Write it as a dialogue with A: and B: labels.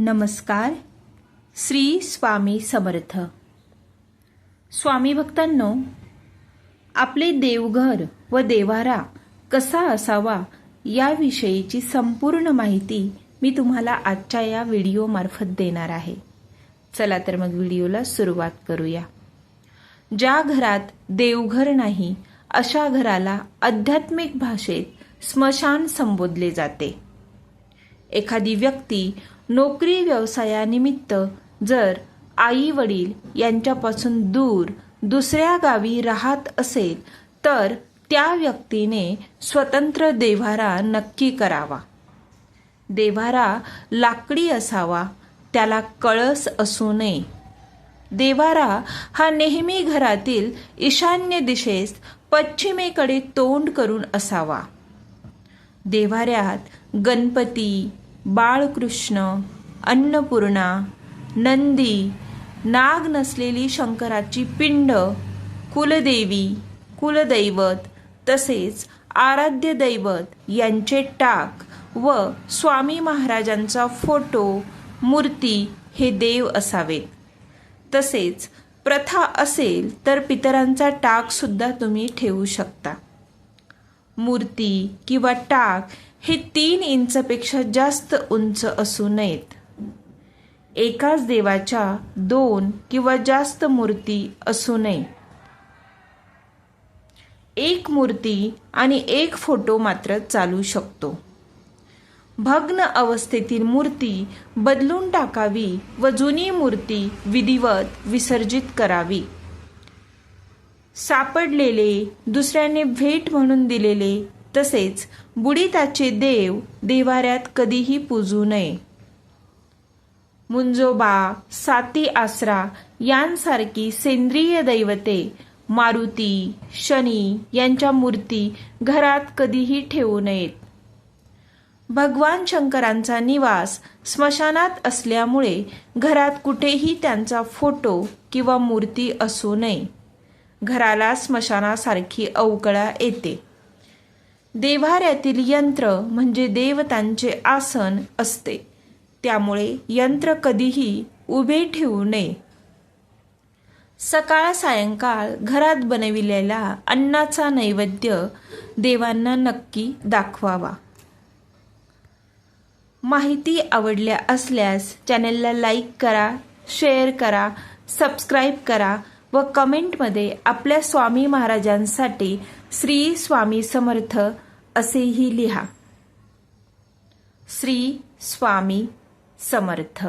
A: नमस्कार श्री स्वामी समर्थ. स्वामी भक्तांनो आपले देवघर व देवारा कसा असावा याविषयीची संपूर्ण माहिती मी तुम्हाला आजच्या या व्हिडिओमार्फत देणार आहे. चला तर मग व्हिडिओला सुरुवात करूया. ज्या घरात देवघर नाही अशा घराला आध्यात्मिक भाषेत स्मशान संबोधले जाते. एखादी व्यक्ती नोकरी व्यवसायानिमित्त जर आई वडील यांच्यापासून दूर दुसऱ्या गावी राहत असेल तर त्या व्यक्तीने स्वतंत्र देव्हारा नक्की करावा. देव्हारा लाकडी असावा त्याला कळस असू नये. देवारा हा नेहमी घरातील ईशान्य दिशेस पश्चिमेकडे तोंड करून असावा. देवाऱ्यात गणपती बाळकृष्ण अन्नपूर्णा नंदी नाग नसलेली शंकराची पिंड कुलदेवी कुलदैवत तसेच आराध्य दैवत यांचे टाक व स्वामी महाराजांचा फोटो मूर्ती हे देव असावेत तसेच प्रथा असेल तर पितरांचा टाक सुद्धा तुम्ही ठेवू शकता. मूर्ती किंवा टाक हे तीन इंचपेक्षा जास्त उंच असू नयेत. एकाच देवाच्या दोन किंवा जास्त मूर्ती असू नये. एक मूर्ती आणि एक फोटो मात्र चालू शकतो. भग्न अवस्थेतील मूर्ती बदलून टाकावी व जुनी मूर्ती विधिवत विसर्जित करावी. सापडलेले दुसऱ्याने भेट म्हणून दिलेले तसेच बुडिताचे देव देवाऱ्यात कधीही पूजू नये. मुंजोबा साती आसरा यांसारखी सेंद्रिय दैवते मारुती शनी यांच्या मूर्ती घरात कधीही ठेवू नयेत. भगवान शंकरांचा निवास स्मशानात असल्यामुळे घरात कुठेही त्यांचा फोटो किंवा मूर्ती असू नये. घराला स्मशानासारखी अवकळा येते. देव्हाऱ्यातील यंत्र म्हणजे देवतांचे आसन असते. त्यामुळे यंत्र कधीही उभे ठेवू नये. सकाळ सायंकाळ घरात बनविलेला अन्नाचा नैवेद्य देवांना नक्की दाखवावा. माहिती आवडल्या असल्यास चॅनेलला लाईक करा शेअर करा सबस्क्राईब करा व कमेंटमध्ये आपल्या स्वामी महाराजांसाठी श्री स्वामी समर्थ असेही लिहा. श्री स्वामी समर्थ.